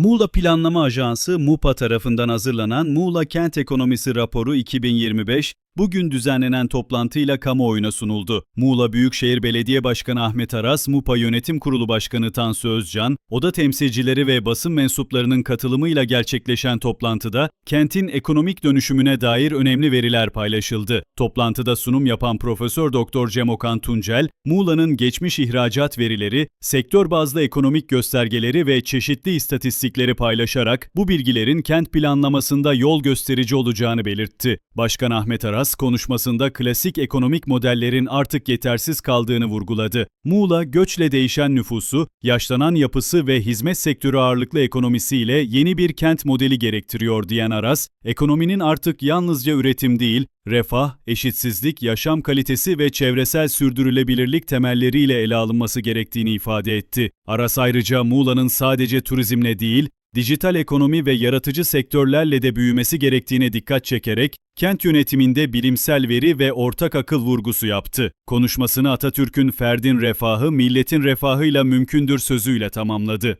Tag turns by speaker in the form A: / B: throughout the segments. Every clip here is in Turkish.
A: Muğla Planlama Ajansı MUPA tarafından hazırlanan Muğla Kent Ekonomisi Raporu 2025, bugün düzenlenen toplantıyla kamuoyuna sunuldu. Muğla Büyükşehir Belediye Başkanı Ahmet Aras, MUPA Yönetim Kurulu Başkanı Tansu Özcan, oda temsilcileri ve basın mensuplarının katılımıyla gerçekleşen toplantıda kentin ekonomik dönüşümüne dair önemli veriler paylaşıldı. Toplantıda sunum yapan Profesör Doktor Cem Okan Tuncel, Muğla'nın geçmiş ihracat verileri, sektör bazlı ekonomik göstergeleri ve çeşitli istatistikleri paylaşarak bu bilgilerin kent planlamasında yol gösterici olacağını belirtti. Başkan Ahmet Aras konuşmasında klasik ekonomik modellerin artık yetersiz kaldığını vurguladı. Muğla göçle değişen nüfusu, yaşlanan yapısı ve hizmet sektörü ağırlıklı ekonomisiyle yeni bir kent modeli gerektiriyor diyen Aras, ekonominin artık yalnızca üretim değil, refah, eşitsizlik, yaşam kalitesi ve çevresel sürdürülebilirlik temelleriyle ele alınması gerektiğini ifade etti. Aras ayrıca Muğla'nın sadece turizmle değil, dijital ekonomi ve yaratıcı sektörlerle de büyümesi gerektiğine dikkat çekerek, kent yönetiminde bilimsel veri ve ortak akıl vurgusu yaptı. Konuşmasını Atatürk'ün ferdin refahı, milletin refahıyla mümkündür sözüyle tamamladı.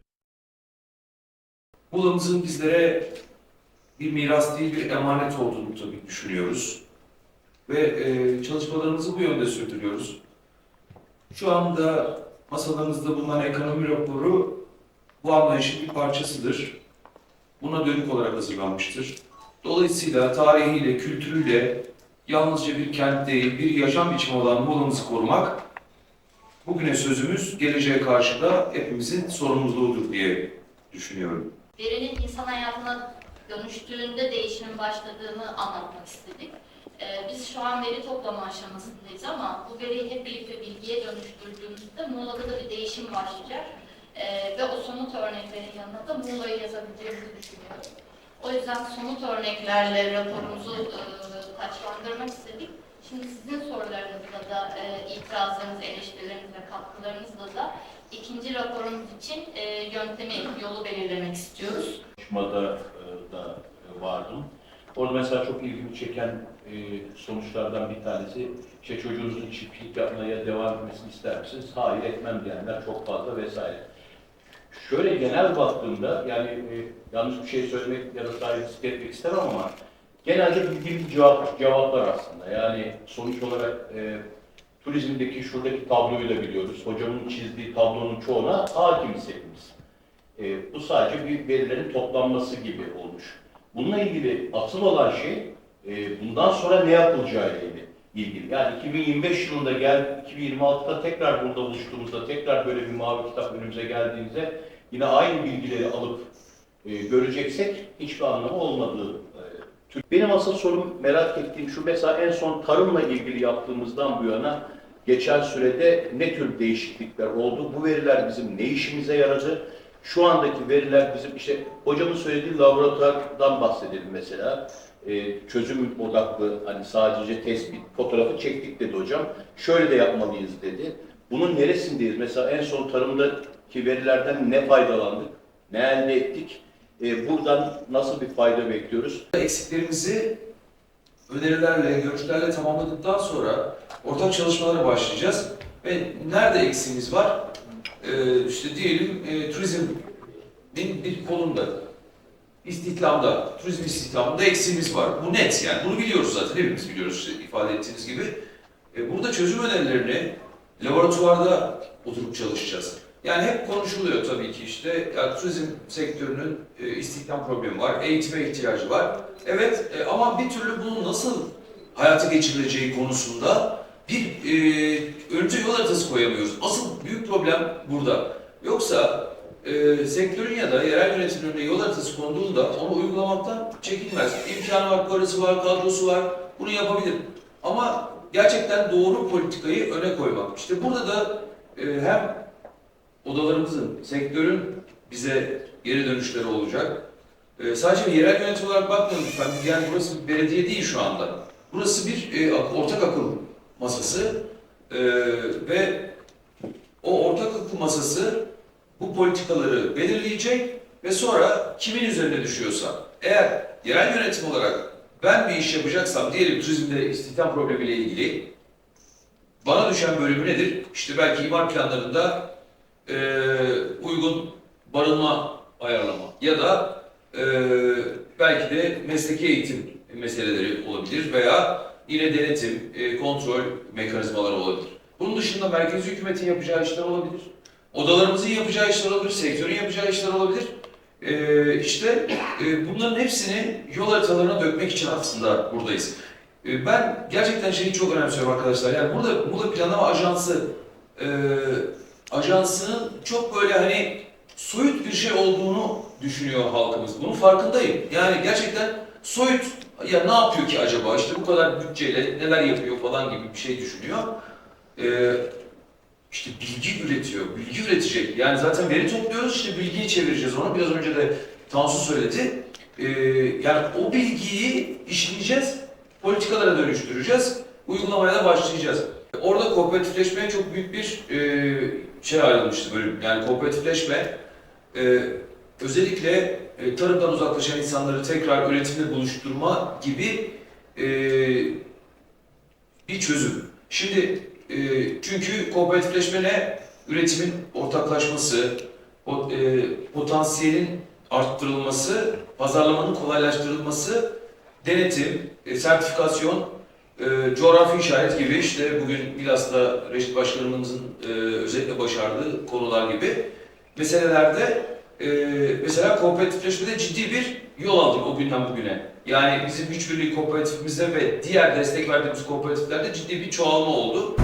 B: Muğla'mızın bizlere bir miras değil bir emanet olduğunu tabii düşünüyoruz. Ve e, çalışmalarımızı bu yönde sürdürüyoruz. Şu anda masalarımızda bulunan ekonomi raporu bu anlayışın bir parçasıdır. Buna dönük olarak hazırlanmıştır. Dolayısıyla tarihiyle, kültürüyle yalnızca bir kent değil, bir yaşam biçimi olan Muğla'mızı korumak bugüne sözümüz, geleceğe karşı da hepimizin sorumluluğudur diye düşünüyorum.
C: verinin insan hayatına dönüştüğünde değişimin başladığını anlatmak istedik. Ee, biz şu an veri toplama aşamasındayız ama bu veriyi hep birlikte bilgiye dönüştürdüğümüzde Muğla'da da bir değişim başlayacak. Ee, ve o somut örneklerin yanına da Muğla'yı yazabileceğimizi düşünüyorum. O yüzden somut örneklerle raporumuzu e, taçlandırmak istedik. Şimdi sizin sorularınızla da, e, itirazlarınız, eleştirileriniz ve katkılarınızla da ikinci raporumuz için e, yöntemi, yolu belirlemek istiyoruz.
D: çalışmada e, da vardım. Orada mesela çok ilgimi çeken e, sonuçlardan bir tanesi, işte çocuğunuzun çiftçilik yapmaya devam etmesini ister misiniz? Hayır etmem diyenler çok fazla vesaire. Şöyle genel baktığımda, yani e, yanlış bir şey söylemek ya da saygısızlık etmek istemem ama genelde bildiğim cevap, cevaplar aslında. Yani sonuç olarak e, turizmdeki şuradaki tabloyu da biliyoruz. Hocamın çizdiği tablonun çoğuna hakimiz hepimiz. E, bu sadece bir verilerin toplanması gibi olmuş. Bununla ilgili asıl olan şey e, bundan sonra ne yapılacağı ile ilgili. Yani 2025 yılında gel, 2026'da tekrar burada buluştuğumuzda, tekrar böyle bir mavi kitap önümüze geldiğinde yine aynı bilgileri alıp e, göreceksek hiçbir anlamı olmadığı. e, Benim asıl sorum merak ettiğim şu mesela en son tarımla ilgili yaptığımızdan bu yana geçen sürede ne tür değişiklikler oldu? Bu veriler bizim ne işimize yaradı? Şu andaki veriler bizim işte hocamın söylediği laboratuvardan bahsedelim mesela. Ee, çözüm odaklı hani sadece tespit fotoğrafı çektik dedi hocam. Şöyle de yapmalıyız dedi. Bunun neresindeyiz? Mesela en son tarımdaki verilerden ne faydalandık? Ne elde ettik? Ee, buradan nasıl bir fayda bekliyoruz?
B: eksiklerimizi önerilerle, görüşlerle tamamladıktan sonra ortak çalışmalara başlayacağız. Ve nerede eksiğimiz var? Ee, işte diyelim e, turizmin bir kolunda, istihdamda, turizm istihdamında eksiğimiz var. Bu net yani. Bunu biliyoruz zaten. Hepimiz biliyoruz ifade ettiğiniz gibi. E, burada çözüm önerilerini laboratuvarda oturup çalışacağız. Yani hep konuşuluyor tabii ki işte ya, turizm sektörünün e, istihdam problemi var, eğitime ihtiyacı var. Evet e, ama bir türlü bunun nasıl hayata geçirileceği konusunda bir e, önce yol haritası koyamıyoruz. Asıl büyük problem burada. Yoksa e, sektörün ya da yerel yönetimin önüne yol haritası konduğunda onu uygulamaktan çekinmez. İmkanı var, parası var, kadrosu var, bunu yapabilir. Ama gerçekten doğru politikayı öne koymak. İşte burada da e, hem odalarımızın, sektörün bize geri dönüşleri olacak. E, sadece yerel yönetim olarak bakmayın lütfen. Yani burası bir belediye değil şu anda. Burası bir e, ak- ortak akıl masası E, ve o ortak akıl masası bu politikaları belirleyecek ve sonra kimin üzerine düşüyorsa eğer yerel yönetim olarak ben bir iş yapacaksam diyelim turizmde istihdam problemiyle ilgili bana düşen bölümü nedir? İşte belki imar planlarında eee, uygun barınma ayarlama ya da e, belki de mesleki eğitim meseleleri olabilir veya yine denetim, e, kontrol mekanizmaları olabilir. Bunun dışında merkezi hükümetin yapacağı işler olabilir. Odalarımızın yapacağı işler olabilir, sektörün yapacağı işler olabilir. E, işte e, bunların hepsini yol haritalarına dökmek için aslında buradayız. E, ben gerçekten şeyi çok önemsiyorum arkadaşlar. Yani burada burada planlama ajansı e, ajansının çok böyle hani soyut bir şey olduğunu düşünüyor halkımız. Bunun farkındayım. Yani gerçekten soyut ya ne yapıyor ki acaba? İşte bu kadar bütçeyle neler yapıyor falan gibi bir şey düşünüyor. Ee, işte bilgi üretiyor, bilgi üretecek. Yani zaten veri topluyoruz, işte bilgiyi çevireceğiz onu. Biraz önce de Tansu söyledi. Ee, yani o bilgiyi işleyeceğiz, politikalara dönüştüreceğiz, uygulamaya da başlayacağız. Orada kooperatifleşmeye çok büyük bir e, şey ayrılmıştı bölüm. Yani kooperatifleşme e, özellikle e, tarımdan uzaklaşan insanları tekrar üretimle buluşturma gibi e, bir çözüm. Şimdi e, çünkü kooperatifleşme ne? Üretimin ortaklaşması, e, potansiyelin arttırılması, pazarlamanın kolaylaştırılması, denetim, e, sertifikasyon, e, coğrafi işaret gibi işte bugün Milas'ta Reşit Başkanımızın özellikle başardığı konular gibi meselelerde e, mesela kooperatifleşmede ciddi bir yol aldık o günden bugüne. Yani bizim güç birliği kooperatifimizde ve diğer destek verdiğimiz kooperatiflerde ciddi bir çoğalma oldu.